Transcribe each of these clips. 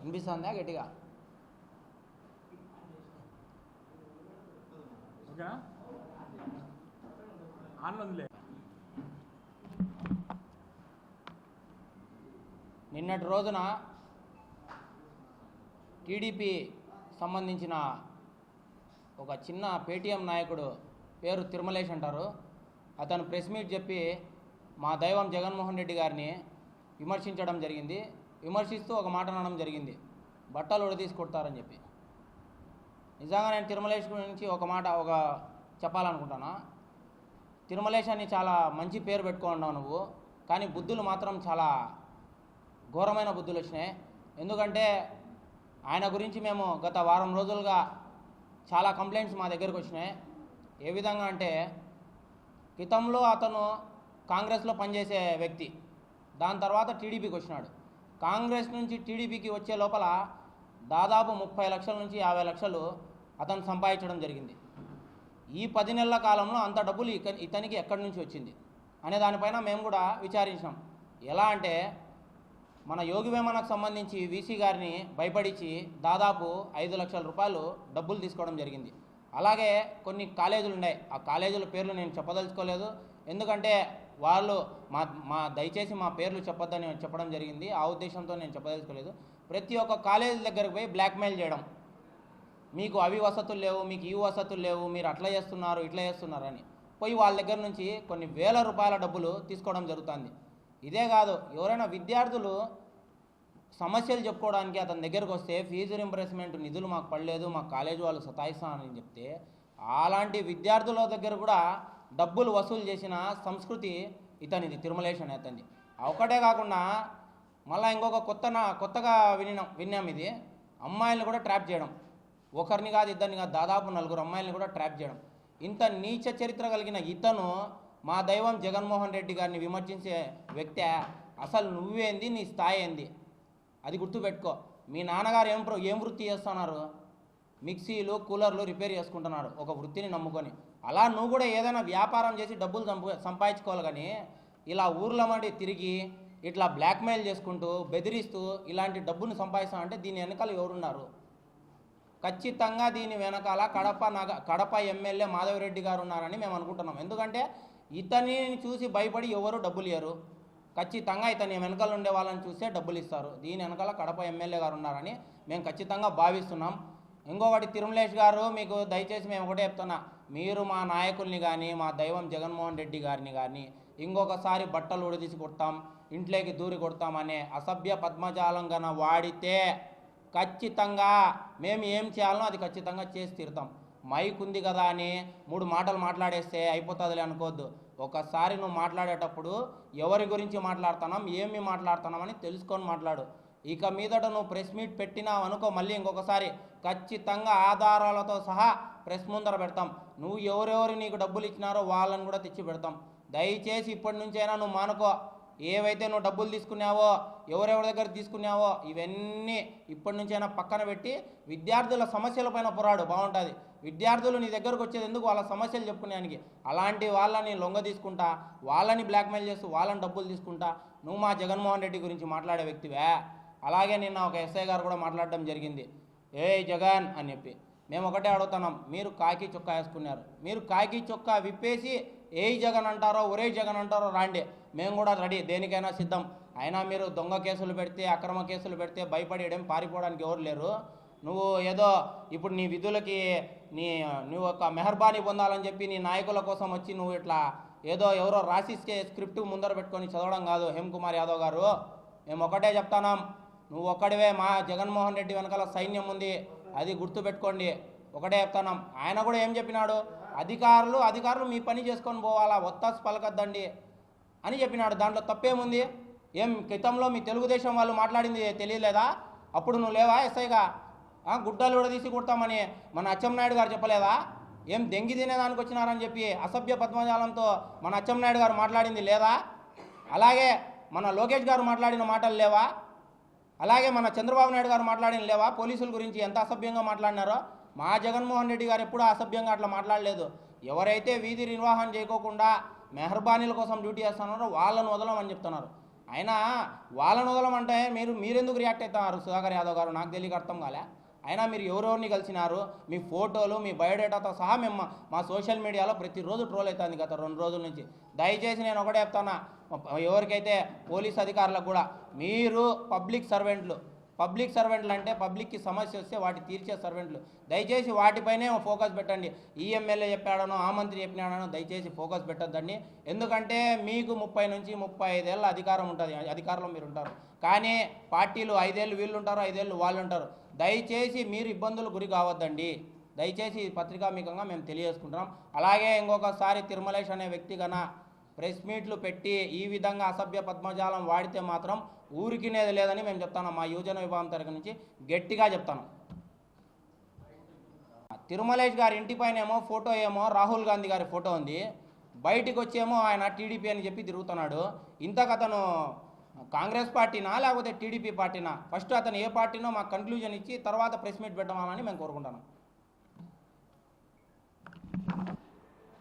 వినిపిస్తుందా గట్టిగా? ఓకేనా? ఆన్లో ఉందిలే. నిన్నటి రోజున టీడీపీ సంబంధించిన ఒక చిన్న పేటీఎం నాయకుడు పేరు తిరుమలేష్ అంటారు. అతను ప్రెస్ మీట్ చెప్పి మా దైవం జగన్మోహన్ రెడ్డి గారిని విమర్శించడం జరిగింది. విమర్శిస్తూ ఒక మాట అనడం జరిగింది. బట్టలు ఉడదీసి కొడతారని చెప్పి. నిజంగా నేను తిరుమలేష్ గురించి ఒక మాట ఒక చెప్పాలనుకుంటున్నా తిరుమలేష్ అని చాలా మంచి పేరు పెట్టుకున్నావు నువ్వు. కానీ బుద్ధులు మాత్రం చాలా ఘోరమైన బుద్ధులు వచ్చినాయి. ఎందుకంటే ఆయన గురించి మేము గత వారం రోజులుగా చాలా కంప్లైంట్స్ మా దగ్గరకు వచ్చినాయి. ఏ విధంగా అంటే క్రితంలో అతను కాంగ్రెస్లో పనిచేసే వ్యక్తి. దాని తర్వాత టీడీపీకి వచ్చినాడు. కాంగ్రెస్ నుంచి టీడీపీకి వచ్చే లోపల దాదాపు ముప్పై లక్షల నుంచి యాభై లక్షలు అతను సంపాదించడం జరిగింది. ఈ పది నెలల కాలంలో అంత డబ్బులు ఇతనికి ఎక్కడి నుంచి వచ్చింది? అనే దానిపైన మేము కూడా విచారించాం ఎలా అంటే మన యోగి వేమనకు సంబంధించి వీసీ గారిని భయపడిచి దాదాపు ఐదు లక్షల రూపాయలు డబ్బులు తీసుకోవడం జరిగింది. అలాగే కొన్ని కాలేజీలు ఉన్నాయి ఆ కాలేజీల పేర్లు నేను చెప్పదలుచుకోలేదు. ఎందుకంటే వాళ్ళు మా మా దయచేసి మా పేర్లు చెప్పొద్దని చెప్పడం జరిగింది. ఆ ఉద్దేశంతో నేను చెప్పదలుచుకోలేదు. ప్రతి ఒక్క కాలేజీ దగ్గరికి పోయి బ్లాక్మెయిల్ చేయడం. మీకు అవి వసతులు లేవు మీకు ఈ వసతులు లేవు మీరు అట్లా చేస్తున్నారు ఇట్లా చేస్తున్నారు అని. పోయి వాళ్ళ దగ్గర నుంచి కొన్ని వేల రూపాయల డబ్బులు తీసుకోవడం జరుగుతుంది. ఇదే కాదు ఎవరైనా విద్యార్థులు సమస్యలు చెప్పుకోవడానికి అతని దగ్గరకు వస్తే ఫీజు రింప్రెస్మెంట్ నిధులు మాకు పడలేదు మా కాలేజీ వాళ్ళు సతాయిస్తానని చెప్తే అలాంటి విద్యార్థుల దగ్గర కూడా డబ్బులు వసూలు చేసిన సంస్కృతి ఇతనిది తిరుమలేష్ అనే అతనిది ఒకటే కాకుండా మళ్ళీ ఇంకొక కొత్త కొత్తగా వినినాం విన్నాం ఇది. అమ్మాయిలను కూడా ట్రాప్ చేయడం. ఒకరిని కాదు ఇద్దరిని కాదు దాదాపు నలుగురు అమ్మాయిలను కూడా ట్రాప్ చేయడం. ఇంత నీచ చరిత్ర కలిగిన ఇతను మా దైవం జగన్మోహన్ రెడ్డి గారిని విమర్శించే వ్యక్తి. అసలు నువ్వేంది నీ స్థాయి ఏంది? అది గుర్తుపెట్టుకో. మీ నాన్నగారు ఏం ఏం వృత్తి చేస్తున్నారు? మిక్సీలు కూలర్లు రిపేర్ చేసుకుంటున్నారు ఒక వృత్తిని నమ్ముకొని. అలా నువ్వు కూడా ఏదైనా వ్యాపారం చేసి డబ్బులు సంపా సంపాదించుకోవాలి కానీ ఇలా ఊర్ల మడి తిరిగి ఇట్లా బ్లాక్మెయిల్ చేసుకుంటూ బెదిరిస్తూ ఇలాంటి డబ్బును సంపాదిస్తామంటే దీని వెనకాల ఎవరున్నారు? ఖచ్చితంగా దీని వెనకాల కడప నగ కడప ఎమ్మెల్యే మాధవరెడ్డి గారు ఉన్నారని మేము అనుకుంటున్నాం. ఎందుకంటే ఇతని చూసి భయపడి ఎవరు డబ్బులు ఇయ్యరు. ఖచ్చితంగా ఇతని వెనకాల ఉండే వాళ్ళని చూస్తే డబ్బులు ఇస్తారు. దీని వెనకాల కడప ఎమ్మెల్యే గారు ఉన్నారని మేము ఖచ్చితంగా భావిస్తున్నాం. ఇంకొకటి తిరుమలేష్ గారు మీకు దయచేసి మేము ఒకటే చెప్తున్నా. మీరు మా నాయకుల్ని కానీ మా దైవం జగన్మోహన్ రెడ్డి గారిని కానీ ఇంకొకసారి బట్టలు ఉడదీసి కొడతాం ఇంట్లోకి దూరి కొడతామనే అసభ్య పద్మజాలం గన వాడితే ఖచ్చితంగా మేము ఏం చేయాలనో అది ఖచ్చితంగా చేసి తీరుతాం. మైక్ ఉంది కదా అని మూడు మాటలు మాట్లాడేస్తే అయిపోతుందిలే అనుకోవద్దు. ఒకసారి నువ్వు మాట్లాడేటప్పుడు ఎవరి గురించి మాట్లాడుతున్నాం ఏమి మాట్లాడుతున్నాం అని తెలుసుకొని మాట్లాడు. ఇక మీదట నువ్వు ప్రెస్ మీట్ పెట్టినావు అనుకో మళ్ళీ ఇంకొకసారి ఖచ్చితంగా ఆధారాలతో సహా ప్రెస్ ముందర పెడతాం. నువ్వు ఎవరెవరు నీకు డబ్బులు ఇచ్చినారో వాళ్ళని కూడా తెచ్చి పెడతాం. దయచేసి ఇప్పటి నుంచైనా నువ్వు మానుకో. ఏవైతే నువ్వు డబ్బులు తీసుకున్నావో ఎవరెవరి దగ్గర తీసుకున్నావో ఇవన్నీ ఇప్పటి నుంచైనా పక్కన పెట్టి విద్యార్థుల సమస్యలపైన పోరాడు. బాగుంటుంది. విద్యార్థులు నీ దగ్గరకు వచ్చేది ఎందుకు? వాళ్ళ సమస్యలు చెప్పుకునేదానికి. అలాంటి వాళ్ళని లొంగ తీసుకుంటా వాళ్ళని బ్లాక్మెయిల్ చేస్తూ వాళ్ళని డబ్బులు తీసుకుంటా. నువ్వు మా జగన్మోహన్ రెడ్డి గురించి మాట్లాడే వ్యక్తివే. అలాగే నిన్న ఒక ఎస్ఐ గారు కూడా మాట్లాడడం జరిగింది. ఏ జగన్ అని చెప్పి. మేము ఒకటే అడుగుతున్నాం మీరు కాకి చొక్కా వేసుకున్నారు. మీరు కాకి చొక్కా విప్పేసి ఏ జగన్ అంటారో ఒరే జగన్ అంటారో రాండి. మేము కూడా రెడీ దేనికైనా సిద్ధం. అయినా మీరు దొంగ కేసులు పెడితే అక్రమ కేసులు పెడితే భయపడేయడం పారిపోవడానికి ఎవరు లేరు. నువ్వు ఏదో ఇప్పుడు నీ విధులకి నీ నువ్వు ఒక మెహర్బానీ పొందాలని చెప్పి నీ నాయకుల కోసం వచ్చి నువ్వు ఇట్లా ఏదో ఎవరో రాసిస్తే స్క్రిప్ట్ ముందర పెట్టుకొని చదవడం కాదు. హేమ్ కుమార్ యాదవ్ గారు మేము ఒకటే చెప్తానాం నువ్వు ఒక్కడివే మా జగన్మోహన్ రెడ్డి వెనకాల సైన్యం ఉంది అది గుర్తుపెట్టుకోండి. ఒకటే చెప్తాను ఆయన కూడా ఏం చెప్పినాడు? అధికారులు అధికారులు మీ పని చేసుకొని పోవాలా? ఒత్తాసు పలకద్దండి అని చెప్పినాడు. దాంట్లో తప్పేముంది? ఏం క్రితంలో మీ తెలుగుదేశం వాళ్ళు మాట్లాడింది తెలియలేదా? అప్పుడు నువ్వు లేవా ఎస్ఐగా? గుడ్డలు కూడా తీసి కుడతామని మన అచ్చెంనాయుడు గారు చెప్పలేదా? ఏం దెంగి తినేదానికి వచ్చినారని చెప్పి అసభ్య పద్మజాలంతో మన అచ్చెంనాయుడు గారు మాట్లాడింది లేదా? అలాగే మన లోకేష్ గారు మాట్లాడిన మాటలు లేవా? అలాగే మన చంద్రబాబు నాయుడు గారు మాట్లాడిన లేవా? పోలీసుల గురించి ఎంత అసభ్యంగా మాట్లాడినారో? మా జగన్మోహన్ రెడ్డి గారు ఎప్పుడూ అసభ్యంగా అట్లా మాట్లాడలేదు. ఎవరైతే వీధి నిర్వహణ చేయకోకుండా మెహర్బానీల కోసం డ్యూటీ చేస్తున్నారో వాళ్ళను వదలమని చెప్తున్నారు. అయినా వాళ్ళను వదలమంటే మీరు మీరెందుకు రియాక్ట్ అవుతున్నారు? సుధాకర్ యాదవ్ గారు? నాకు తెలియక అర్థం కాలే. అయినా మీరు ఎవరెవరిని కలిసినారు మీ ఫోటోలు మీ బయోడేటాతో సహా మేము మా- సోషల్ మీడియాలో ప్రతిరోజు ట్రోల్ అవుతుంది గత రెండు రోజుల నుంచి. దయచేసి నేను ఒకటే చెప్తానా ఎవరికైతే పోలీస్ అధికారులకు కూడా మీరు పబ్లిక్ సర్వెంట్లు పబ్లిక్ సర్వెంట్లు అంటే పబ్లిక్కి సమస్య వస్తే వాటి తీర్చే సర్వెంట్లు. దయచేసి వాటిపైనే ఫోకస్ పెట్టండి. ఈ ఎమ్మెల్యే చెప్పాడనో ఆ మంత్రి చెప్పినాడనో దయచేసి ఫోకస్ పెట్టద్దండి. ఎందుకంటే మీకు ముప్పై నుంచి ముప్పై ఐదేళ్ళ అధికారం ఉంటుంది అధికారంలో మీరు ఉంటారు. కానీ పార్టీలు ఐదేళ్ళు వీళ్ళు ఉంటారు ఐదేళ్ళు వాళ్ళు ఉంటారు. దయచేసి మీరు ఇబ్బందులు గురి కావద్దండి. దయచేసి పత్రికామికంగా మేము తెలియజేసుకుంటున్నాం. అలాగే ఇంకొకసారి తిరుమలేష్ అనే వ్యక్తి కన్నా ప్రెస్ మీట్లు పెట్టి ఈ విధంగా అసభ్య పద్మజాలం వాడితే మాత్రం ఊరికినేది లేదని మేము చెప్తాను. మా యువజన విభాగం తరగతి నుంచి గట్టిగా చెప్తాను. తిరుమలేష్ గారి ఇంటి పైన ఏమో ఫోటో ఏమో రాహుల్ గాంధీ గారి ఫోటో ఉంది. బయటికి వచ్చేమో ఆయన టీడీపీ అని చెప్పి తిరుగుతున్నాడు. ఇంతకు అతను కాంగ్రెస్ పార్టీనా లేకపోతే టీడీపీ పార్టీనా? ఫస్ట్ అతను ఏ పార్టీనో మాకు కన్క్లూజన్ ఇచ్చి తర్వాత ప్రెస్ మీట్ పెట్టమని మేము కోరుకుంటాను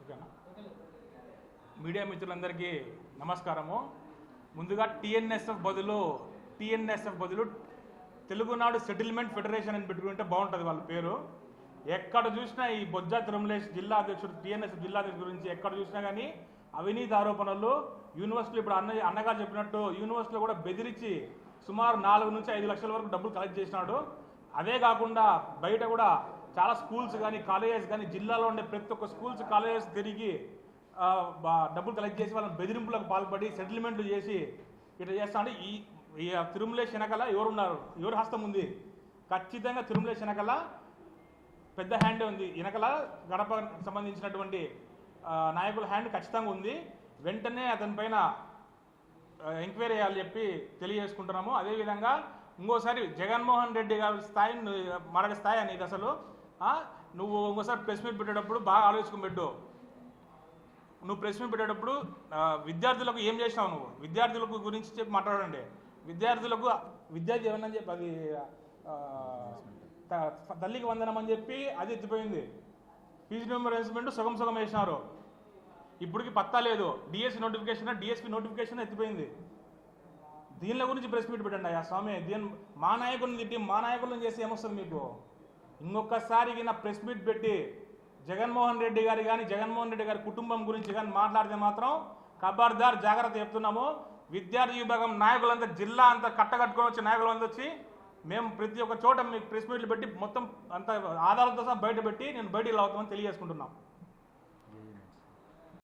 ఓకేనా మీడియా మిత్రులందరికీ నమస్కారము. ముందుగా టిఎన్ఎస్ఎఫ్ బదులు టిఎన్ఎస్ఎఫ్ బదులు తెలుగునాడు సెటిల్మెంట్ ఫెడరేషన్ అని పెట్టుకుంటే బాగుంటుంది వాళ్ళ పేరు. ఎక్కడ చూసినా ఈ బొజ్జా తిరుమలేష్ జిల్లా అధ్యక్షుడు టిఎన్ఎస్ జిల్లా అధ్యక్షుడు గురించి ఎక్కడ చూసినా కానీ అవినీతి ఆరోపణలు యూనివర్సిటీలో ఇప్పుడు అన్న అన్నగారు చెప్పినట్టు యూనివర్సిటీలో కూడా బెదిరించి సుమారు నాలుగు నుంచి ఐదు లక్షల వరకు డబ్బులు కలెక్ట్ చేసినాడు. అదే కాకుండా బయట కూడా చాలా స్కూల్స్ కానీ కాలేజెస్ కానీ జిల్లాలో ఉండే ప్రతి ఒక్క స్కూల్స్ కాలేజెస్ తిరిగి డబ్బులు కలెక్ట్ చేసి వాళ్ళని బెదిరింపులకు పాల్పడి సెటిల్మెంట్లు చేసి ఇట్లా చేస్తా అంటే ఈ ఈ తిరుమలేష్ వెనకాల ఎవరున్నారు? ఎవరు హస్తం ఉంది? ఖచ్చితంగా తిరుమలేష్ శనకల పెద్ద హ్యాండ్ ఉంది. వెనకాల గడప సంబంధించినటువంటి నాయకుల హ్యాండ్ ఖచ్చితంగా ఉంది. వెంటనే అతని పైన ఎంక్వైరీ చేయాలని చెప్పి తెలియజేసుకుంటున్నాము. అదేవిధంగా ఇంకోసారి జగన్మోహన్ రెడ్డి గారి స్థాయి ను- మరొక స్థాయి అనేది అసలు నువ్వు ఇంకోసారి ప్రెస్ మీట్ పెట్టేటప్పుడు బాగా ఆలోచించుకుని పెట్టు. నువ్వు ప్రెస్ మీట్ పెట్టేటప్పుడు విద్యార్థులకు ఏం చేసినావు నువ్వు? విద్యార్థులకు గురించి చెప్పి మాట్లాడండి. విద్యార్థులకు విద్యార్థి ఏమన్నా చెప్పి అది తల్లికి వందనం అని చెప్పి అది ఎత్తిపోయింది. ఫీజు మెంబర్స్మెంట్ సగం సగం వేసినారు. ఇప్పటికి పత్తా లేదు. డిఎస్సి నోటిఫికేషన్ డిఎస్పి నోటిఫికేషన్ ఎత్తిపోయింది. దీనిల గురించి ప్రెస్ మీట్ పెట్టండి ఆ స్వామి. దీని మా నాయకులను తిట్టి మా నాయకులను చేసి ఏమొస్తుంది మీకు? ఇంకొకసారి నా ప్రెస్ మీట్ పెట్టి జగన్మోహన్ రెడ్డి గారి కానీ జగన్మోహన్ రెడ్డి గారి కుటుంబం గురించి కానీ మాట్లాడితే మాత్రం ఖబర్దార్ జాగ్రత్త చెప్తున్నాము. విద్యార్థి విభాగం నాయకులంతా జిల్లా అంతా కట్టకట్టుకొని వచ్చి నాయకులు వచ్చి మేము ప్రతి ఒక్క చోట మీకు ప్రెస్ మీట్లు పెట్టి మొత్తం అంత ఆధారాలతో సహా బయట పెట్టి నేను బయటికి అవుతామని తెలియజేసుకుంటున్నాం.